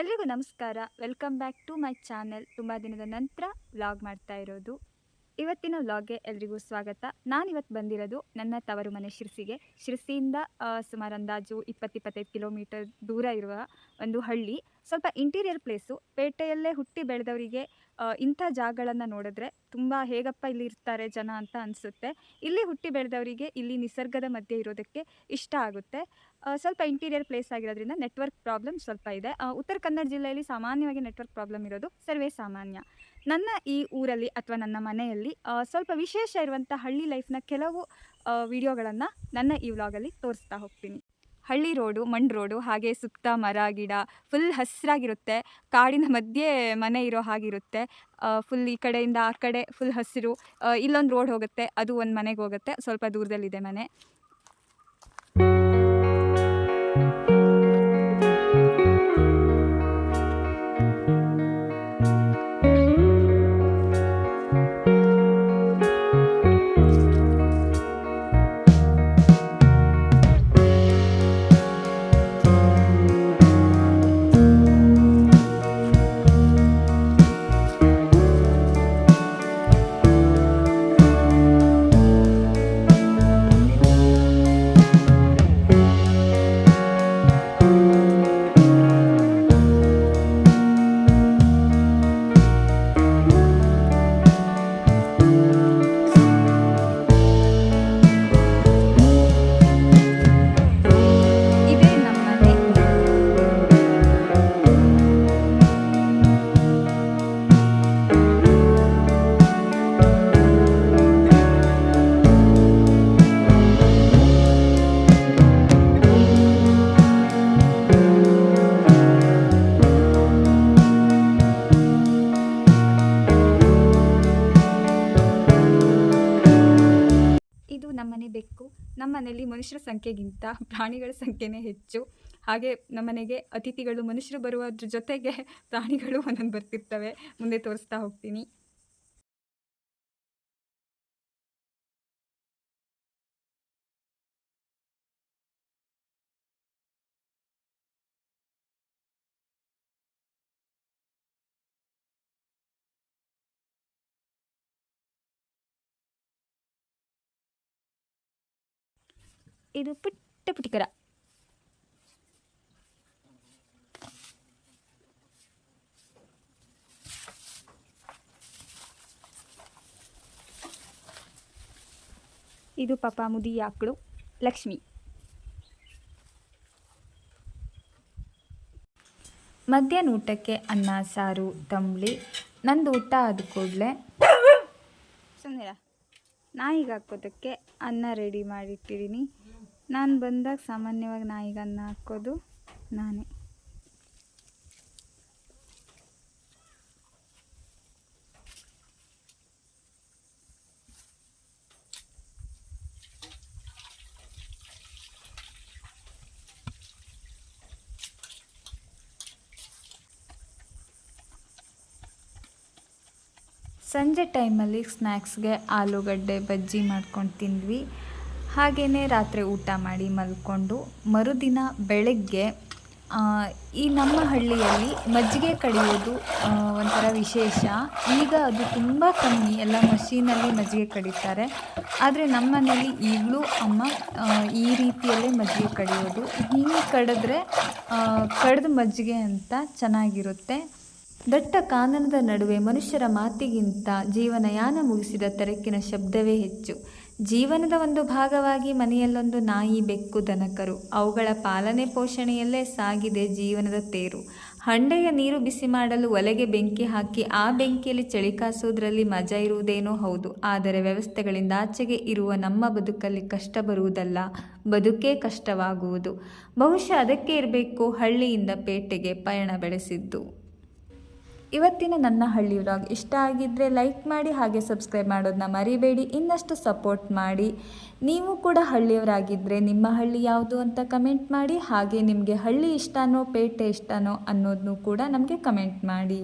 ಎಲ್ರಿಗೂ ನಮಸ್ಕಾರ. Welcome back to my channel ತುಂಬ ದಿನದ ನಂತರ ವ್ಲಾಗ್ ಮಾಡ್ತಾ ಇರೋದು. ಇವತ್ತಿನ ವ್ಲಾಗ್ಗೆ ಎಲ್ರಿಗೂ ಸ್ವಾಗತ. ನಾನು ಇವತ್ತು ಬಂದಿರೋದು ನನ್ನ ತವರು ಮನೆ ಶಿರ್ಸಿಗೆ. ಶಿರ್ಸಿಯಿಂದ ಸುಮಾರು ಅಂದಾಜು ಇಪ್ಪತ್ತಿಪ್ಪತ್ತೈದು ಕಿಲೋಮೀಟರ್ ದೂರ ಇರುವ ಒಂದು ಹಳ್ಳಿ. ಸ್ವಲ್ಪ ಇಂಟೀರಿಯರ್ ಪ್ಲೇಸು. ಪೇಟೆಯಲ್ಲೇ ಹುಟ್ಟಿ ಬೆಳೆದವರಿಗೆ ಇಂಥ ಜಾಗಗಳನ್ನು ನೋಡಿದ್ರೆ ತುಂಬ ಹೇಗಪ್ಪ ಇಲ್ಲಿ ಇರ್ತಾರೆ ಜನ ಅಂತ ಅನಿಸುತ್ತೆ. ಇಲ್ಲಿ ಹುಟ್ಟಿ ಬೆಳೆದವರಿಗೆ ಇಲ್ಲಿ ನಿಸರ್ಗದ ಮಧ್ಯೆ ಇರೋದಕ್ಕೆ ಇಷ್ಟ ಆಗುತ್ತೆ. ಸ್ವಲ್ಪ ಇಂಟೀರಿಯರ್ ಪ್ಲೇಸ್ ಆಗಿರೋದ್ರಿಂದ ನೆಟ್ವರ್ಕ್ ಪ್ರಾಬ್ಲಮ್ ಸ್ವಲ್ಪ ಇದೆ. ಉತ್ತರ ಕನ್ನಡ ಜಿಲ್ಲೆಯಲ್ಲಿ ಸಾಮಾನ್ಯವಾಗಿ ನೆಟ್ವರ್ಕ್ ಪ್ರಾಬ್ಲಮ್ ಇರೋದು ಸರ್ವೇ ಸಾಮಾನ್ಯ. ನನ್ನ ಈ ಊರಲ್ಲಿ ಅಥವಾ ನನ್ನ ಮನೆಯಲ್ಲಿ ಸ್ವಲ್ಪ ವಿಶೇಷ ಇರುವಂಥ ಹಳ್ಳಿ ಲೈಫ್ನ ಕೆಲವು ವಿಡಿಯೋಗಳನ್ನು ನನ್ನ ಈ ವ್ಲಾಗಲ್ಲಿ ತೋರಿಸ್ತಾ ಹೋಗ್ತೀನಿ. ಹಳ್ಳಿ ರೋಡು ಮಣ್ಣು ರೋಡು, ಹಾಗೆ ಸುತ್ತ ಮರ, ಗಿಡ ಫುಲ್ ಹಸಿರಾಗಿರುತ್ತೆ. ಕಾಡಿನ ಮಧ್ಯೆ ಮನೆ ಇರೋ ಹಾಗಿರುತ್ತೆ. ಫುಲ್ ಈ ಕಡೆಯಿಂದ ಆ ಕಡೆ ಫುಲ್ ಹಸಿರು. ಇಲ್ಲೊಂದು ರೋಡ್ ಹೋಗುತ್ತೆ, ಅದು ಒಂದು ಮನೆಗೆ ಹೋಗುತ್ತೆ. ಸ್ವಲ್ಪ ದೂರದಲ್ಲಿದೆ ಮನೆ. ನಮ್ಮನೆ ಬೆಕ್ಕು, ನಮ್ಮನೆಯಲ್ಲಿ ಮನುಷ್ಯರ ಸಂಖ್ಯೆಗಿಂತ ಪ್ರಾಣಿಗಳ ಸಂಖ್ಯೆನೇ ಹೆಚ್ಚು. ಹಾಗೆ ನಮ್ಮನೆಗೆ ಅತಿಥಿಗಳು, ಮನುಷ್ಯರು ಬರುವುದ್ರ ಜೊತೆಗೆ ಪ್ರಾಣಿಗಳು ಒಂದೊಂದು ಬರ್ತಿರ್ತವೆ. ಮುಂದೆ ತೋರಿಸ್ತಾ ಹೋಗ್ತೀನಿ. ಇದು ಪುಟ್ಟ ಪುಟಿಕರ ಇದು ಪಾಪ ಮುದಿ ಆಕಳು, ಲಕ್ಷ್ಮಿ. ಮಧ್ಯಾಹ್ನ ಊಟಕ್ಕೆ ಅನ್ನ, ಸಾರು, ತಂಬ್ಳಿ. ನಂದು ಊಟ ಆದ ಕೂಡಲೇ ಸುಮ್ಮನೆ ನಾಯಿಗೆ ಹಾಕೋದಕ್ಕೆ ಅನ್ನ ರೆಡಿ ಮಾಡಿಟ್ಟಿದ್ದೀನಿ ನಾನು ಬಂದಾಗ ಸಾಮಾನ್ಯವಾಗಿ ನಾಯಿಗೆ ಅನ್ನ ಹಾಕೋದು ನಾನೇ. ಸಂಜೆ ಟೈಮಲ್ಲಿ ಸ್ನ್ಯಾಕ್ಸ್ಗೆ ಆಲೂಗಡ್ಡೆ ಬಜ್ಜಿ ಮಾಡ್ಕೊಂಡು ತಿಂದ್ವಿ. ಹಾಗೆಯೇ ರಾತ್ರಿ ಊಟ ಮಾಡಿ ಮಲ್ಕೊಂಡು ಮರುದಿನ ಬೆಳಗ್ಗೆ ಈ ನಮ್ಮ ಹಳ್ಳಿಯಲ್ಲಿ ಮಜ್ಜಿಗೆ ಕಡಿಯೋದು ಒಂಥರ ವಿಶೇಷ. ಈಗ ಅದು ತುಂಬ ಕಮ್ಮಿ. ಎಲ್ಲ ಮಷೀನಲ್ಲಿ ಮಜ್ಜಿಗೆ ಕಡಿತಾರೆ. ಆದರೆ ನಮ್ಮ ಈಗಲೂ ಅಮ್ಮ ಈ ರೀತಿಯಲ್ಲೇ ಮಜ್ಜಿಗೆ ಕಡಿಯೋದು. ಹಿಂಗೆ ಕಡಿದ್ರೆ ಕಡ್ದು ಮಜ್ಜಿಗೆ ಅಂತ ಚೆನ್ನಾಗಿರುತ್ತೆ. ದಟ್ಟ ಕಾನನದ ನಡುವೆ ಮನುಷ್ಯರ ಮಾತಿಗಿಂತ ಜೀವನಯಾನ ಮುಗಿಸಿದ ತೆರಕಿನ ಶಬ್ದವೇ ಹೆಚ್ಚು. ಜೀವನದ ಒಂದು ಭಾಗವಾಗಿ ಮನೆಯಲ್ಲೊಂದು ನಾಯಿ ಬೆಕ್ಕು ದನಕರು. ಅವುಗಳ ಪಾಲನೆ ಪೋಷಣೆಯಲ್ಲೇ ಸಾಗಿದೆ ಜೀವನದ ತೇರು. ಹಂಡೆಯ ನೀರು ಬಿಸಿ ಮಾಡಲು ಒಲೆಗೆ ಬೆಂಕಿ ಹಾಕಿ ಆ ಬೆಂಕಿಯಲ್ಲಿ ಚಳಿ ಮಜಾ ಇರುವುದೇನೋ ಹೌದು. ಆದರೆ ವ್ಯವಸ್ಥೆಗಳಿಂದ ಆಚೆಗೆ ಇರುವ ನಮ್ಮ ಬದುಕಲ್ಲಿ ಕಷ್ಟ ಬರುವುದಲ್ಲ, ಬದುಕೇ ಕಷ್ಟವಾಗುವುದು. ಬಹುಶಃ ಅದಕ್ಕೆ ಇರಬೇಕು ಹಳ್ಳಿಯಿಂದ ಪೇಟೆಗೆ ಪಯಣ ಬೆಳೆಸಿದ್ದು. ಇವತ್ತಿನ ನನ್ನ ಹಳ್ಳಿ ವ್ಲಾಗ್ ಇಷ್ಟ ಆಗಿದ್ದರೆ ಲೈಕ್ ಮಾಡಿ ಹಾಗೆ ಸಬ್ಸ್ಕ್ರೈಬ್ ಮಾಡೋದನ್ನ ಮರಿಬೇಡಿ. ಇನ್ನಷ್ಟು ಸಪೋರ್ಟ್ ಮಾಡಿ. ನೀವು ಕೂಡ ಹಳ್ಳಿಯವರಾಗಿದ್ದರೆ ನಿಮ್ಮ ಹಳ್ಳಿ ಯಾವುದು ಅಂತ ಕಮೆಂಟ್ ಮಾಡಿ. ಹಾಗೆ ನಿಮಗೆ ಹಳ್ಳಿ ಇಷ್ಟನೋ, ಪೇಟೆ ಇಷ್ಟನೋ ಅನ್ನೋದನ್ನು ಕೂಡ ನಮಗೆ ಕಮೆಂಟ್ ಮಾಡಿ.